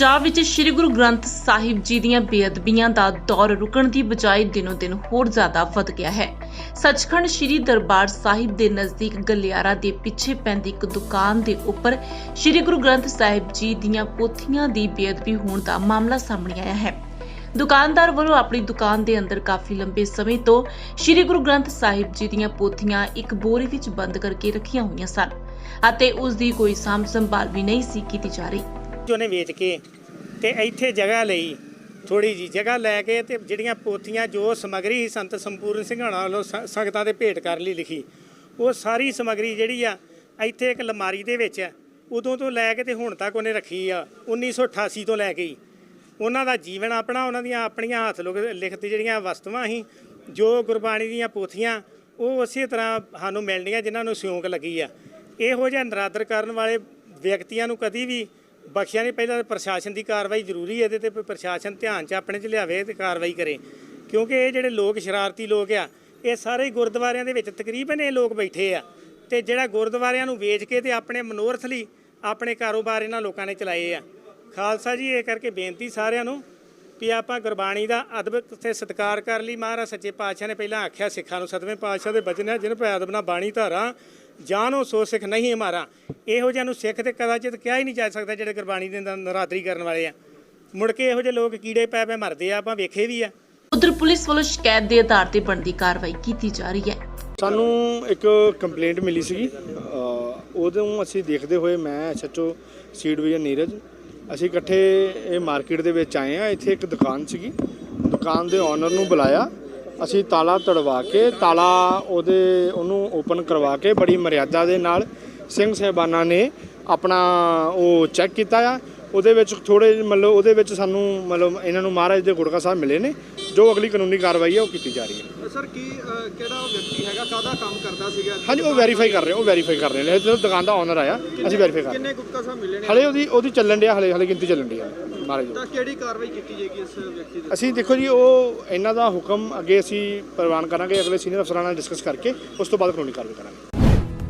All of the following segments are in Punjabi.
ਪੰਜਾਬ ਵਿੱਚ ਸ੍ਰੀ ਗੁਰੂ ਗ੍ਰੰਥ ਸਾਹਿਬ ਜੀ ਦੀਆਂ ਬੇਅਦਬੀਆਂ ਦਾ ਦੌਰ ਰੁਕਣ ਦੀ ਬਜਾਏ ਦਿਨੋ-ਦਿਨ ਹੋਰ ਜ਼ਿਆਦਾ ਵੱਧ ਗਿਆ ਹੈ। ਸੱਚਖੰਡ ਸ੍ਰੀ ਦਰਬਾਰ ਸਾਹਿਬ ਦੇ ਨਜ਼ਦੀਕ ਗਲਿਆਰਾ ਦੇ ਪਿੱਛੇ ਪੈਂਦੀ ਇੱਕ ਦੁਕਾਨ ਦੇ ਉੱਪਰ ਸ੍ਰੀ ਗੁਰੂ ਗ੍ਰੰਥ ਸਾਹਿਬ ਜੀ ਦੀਆਂ ਪੋਥੀਆਂ ਦੀ ਬੇਅਦਬੀ ਹੋਣ ਦਾ ਮਾਮਲਾ ਸਾਹਮਣੇ ਆਇਆ ਹੈ। ਦੁਕਾਨਦਾਰ ਵੱਲੋਂ ਆਪਣੀ ਦੁਕਾਨ ਦੇ ਅੰਦਰ ਕਾਫੀ ਲੰਬੇ ਸਮੇਂ ਤੋਂ ਸ੍ਰੀ ਗੁਰੂ ਗ੍ਰੰਥ ਸਾਹਿਬ ਜੀ ਦੀਆਂ ਪੋਥੀਆਂ ਇੱਕ ਬੋਰੀ ਵਿੱਚ ਬੰਦ ਕਰਕੇ ਰੱਖੀਆਂ ਹੋਈਆਂ ਸਨ ਅਤੇ ਉਸ ਦੀ ਕੋਈ ਸਾਂਭ ਸੰਭਾਲ ਵੀ ਨਹੀਂ ਸੀ ਕੀਤੀ ਜਾ ਰਹੀ। ਜੋ ਵੇਚ ਕੇ ਤੇ ਇੱਥੇ ਜਗ੍ਹਾ ਲਈ ਥੋੜੀ ਜੀ ਜਗ੍ਹਾ ਲੈ ਕੇ ਤੇ ਜਿਹੜੀਆਂ ਪੋਥੀਆਂ ਜੋ ਸਮਗਰੀ ਸੀ, ਸੰਤ ਸੰਪੂਰਨ ਸਿੰਘਾਣਾ ਵੱਲੋਂ ਸ- ਸੰਗਤਾਂ ਦੇ ਭੇਟ ਕਰ ਲਈ ਲਿਖੀ, ਉਹ ਸਾਰੀ ਸਮਗਰੀ ਜਿਹੜੀ ਆ, ਇੱਥੇ ਇੱਕ ਲਮਾਰੀ ਦੇ ਵਿੱਚ ਆ। ਉਦੋਂ ਤੋਂ ਲੈ ਕੇ ਤੇ ਹੁਣ ਤੱਕ ਉਹਨੇ ਰੱਖੀ ਆ 1988 ਤੋਂ ਲੈ ਕੇ ਹੀ ਉਹਨਾਂ ਦਾ ਜੀਵਨ ਆਪਣਾ, ਉਹਨਾਂ ਦੀਆਂ ਆਪਣੀਆਂ ਹੱਥ ਲੋਕ, ਲਿਖਤ ਜਿਹੜੀਆਂ ਵਸਤੂਆਂ ਸੀ, ਜੋ ਗੁਰਬਾਣੀ ਦੀਆਂ ਪੋਥੀਆਂ, ਉਹ ਉਸੇ ਤਰ੍ਹਾਂ ਸਾਨੂੰ ਮਿਲਣੀਆਂ ਜਿਨ੍ਹਾਂ ਨੂੰ ਸਿਉਂਕ ਲੱਗੀ ਆ ਇਹੋ ਜਿਹਾ ਨਰਾਦਰ ਕਰਨ ਵਾਲੇ ਵਿਅਕਤੀਆਂ ਨੂੰ ਕਦੀ ਵੀ ਬਖਸ਼ਿਆ ਨਹੀਂ, ਪਹਿਲਾਂ ਪ੍ਰਸ਼ਾਸਨ ਦੀ ਕਾਰਵਾਈ ਜ਼ਰੂਰੀ ਹੈ, ਇਹਦੇ ਤੇ ਪ੍ਰਸ਼ਾਸਨ ਧਿਆਨ 'ਚ ਆਪਣੇ 'ਚ ਲਿਆਵੇ ਤੇ ਕਾਰਵਾਈ ਕਰੇ। ਕਿਉਂਕਿ ਇਹ ਜਿਹੜੇ ਲੋਕ ਸ਼ਰਾਰਤੀ ਲੋਕ ਆ, ਇਹ ਸਾਰੇ ਹੀ ਗੁਰਦੁਆਰਿਆਂ ਦੇ ਵਿੱਚ ਤਕਰੀਬਨ ਇਹ ਲੋਕ ਬੈਠੇ ਆ। ਤੇ ਜਿਹੜਾ ਗੁਰਦੁਆਰਿਆਂ ਨੂੰ ਵੇਚ ਕੇ ਤੇ ਆਪਣੇ ਮਨੋਰਥ ਲਈ ਆਪਣੇ ਕਾਰੋਬਾਰ ਇਹਨਾਂ ਲੋਕਾਂ ਨੇ ਚਲਾਏ ਆ। ਖਾਲਸਾ ਜੀ, ਇਹ ਕਰਕੇ ਬੇਨਤੀ ਸਾਰਿਆਂ ਨੂੰ ਵੀ ਆਪਾਂ ਗੁਰਬਾਣੀ ਦਾ ਅਦਬ ਤੇ ਸਤਿਕਾਰ ਕਰ ਲਈ। ਮਹਾਰਾਜ ਸੱਚੇ ਪਾਤਸ਼ਾਹ ਨੇ ਪਹਿਲਾਂ ਆਖਿਆ, ਸਿੱਖਾਂ ਨੂੰ ਸਤਵੇਂ ਪਾਤਸ਼ਾਹ ਦੇ ਬਚਨ ਹੈ, ਜਿਨ ਭੈ ਅਦਬ ਨਾ ਬਾਣੀ ਧਾਰਾ ਜਾਨੋ ਸੋ ਸਿੱਖ ਨਹੀਂ ਹਮਾਰਾ। ਇਹੋ ਜਿਹਾ ਨੂੰ ਸਿੱਖ ਤੇ ਕਦਾਚਿਤ ਕਿਹਾ ਹੀ ਨਹੀਂ ਜਾ ਸਕਦਾ ਜਿਹੜੇ ਗੁਰਬਾਣੀ ਦੇ ਨਰਾਦਰੀ ਕਰਨ ਵਾਲੇ ਆ। ਮੁੜ ਕੇ ਇਹੋ ਜਿਹੇ ਲੋਕ ਕੀੜੇ ਪੈ ਪੈ ਮਰਦੇ ਆ ਆਪਾਂ ਵੇਖੇ ਵੀ ਆ। ਉਧਰ ਪੁਲਿਸ ਵੱਲੋਂ ਸ਼ਿਕਾਇਤ ਦੇ ਆਧਾਰ ਤੇ ਬਣਦੀ ਕਾਰਵਾਈ ਕੀਤੀ ਜਾ ਰਹੀ ਹੈ। ਸਾਨੂੰ ਇੱਕ ਕੰਪਲੇਂਟ ਮਿਲੀ ਸੀਗੀ। ਉਦੋਂ ਅਸੀਂ ਦੇਖਦੇ ਹੋਏ ਮੈਂ ਐਸਐਚਓ ਸੀ ਡਿਵੀਜ਼ਨ ਨੀਰਜ ਅਸੀਂ ਇਕੱਠੇ ਇਹ ਮਾਰਕੀਟ ਦੇ ਵਿੱਚ ਆਏ ਆ। ਇੱਥੇ ਇੱਕ ਦੁਕਾਨ ਸੀਗੀ। ਦੁਕਾਨ ਦੇ ਓਨਰ ਨੂੰ ਬੁਲਾਇਆ। ਅਸੀਂ ਤਾਲਾ ਤੜਵਾ ਕੇ, ਤਾਲਾ ਉਹਦੇ, ਉਹਨੂੰ ਓਪਨ ਕਰਵਾ ਕੇ ਬੜੀ ਮਰਿਆਦਾ ਦੇ ਨਾਲ ਸਿੰਘ ਸਹਿਬਾਨਾਂ ਨੇ ਆਪਣਾ ਉਹ ਚੈੱਕ ਕੀਤਾ ਆ। ਉਹਦੇ ਵਿੱਚ ਥੋੜੇ ਮਤਲਬ ਉਹਦੇ ਵਿੱਚ ਸਾਨੂੰ ਮਤਲਬ ਇਹਨਾਂ ਨੂੰ ਮਹਾਰਾਜ ਦੇ ਗੁੜਕਾ ਸਾਹਿਬ ਮਿਲੇ ਨੇ ਜੋ ਅਗਲੀ ਕਾਨੂੰਨੀ ਕਾਰਵਾਈ ਹੈ ਉਹ ਕੀਤੀ ਜਾ ਰਹੀ ਹੈ। ਸਰ ਕੀ ਕਿਹੜਾ ਉਹ ਵਿਅਕਤੀ ਹੈਗਾ? ਕਾਹਦਾ ਕੰਮ ਕਰਦਾ ਸੀਗਾ? ਹਾਂਜੀ ਉਹ ਵੈਰੀਫਾਈ ਕਰ ਰਹੇ ਉਹ ਵੈਰੀਫਾਈ ਕਰ ਰਹੇ ਨੇ। ਜਦੋਂ ਦੁਕਾਨ ਦਾ ਓਨਰ ਆਇਆ ਅਸੀਂ ਵੈਰੀਫਾਈ ਕਰ ਰਹੇ। ਕਿੰਨੇ ਗੁਪਤਾ ਸਾਹਿਬ ਮਿਲੇ ਨੇ? ਹਲੇ ਉਹਦੀ ਉਹਦੀ ਚੱਲਣ ਡਿਆ ਹਲੇ ਹਲੇ ਗਿਣਤੀ ਚੱਲਣ ਹੈ ਮਹਾਰਾਜ। ਤਾਂ ਕਿਹੜੀ ਕਾਰਵਾਈ ਕੀਤੀ ਜਾਏਗੀ ਇਸ ਵਿਅਕਤੀ ਦੇ ਅਸੀਂ ਦੇਖੋ ਜੀ ਉਹ ਇਹਨਾਂ ਦਾ ਹੁਕਮ ਅੱਗੇ ਅਸੀਂ ਪ੍ਰਵਾਨ ਕਰਾਂਗੇ ਅਗਲੇ ਸੀਨੀਅਰ ਅਫਸਰਾਂ ਨਾਲ ਡਿਸਕਸ ਕਰਕੇ ਉਸ ਤੋਂ ਬਾਅਦ ਕਾਨੂੰਨੀ ਕਾਰਵਾਈ ਕਰਾਂਗੇ।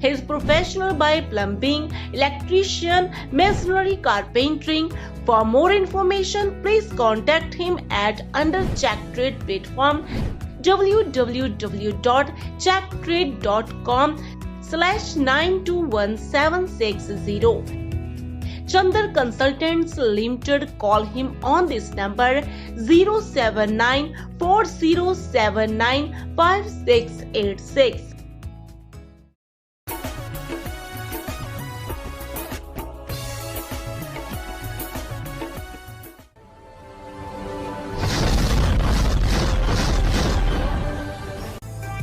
He is professional by plumbing, electrician, masonry, carpentering. For more information, please contact him at under Check Trade platform www.checktrade.com slash 921760. Chandar Consultants Limited call him on this number 079 4079 5686.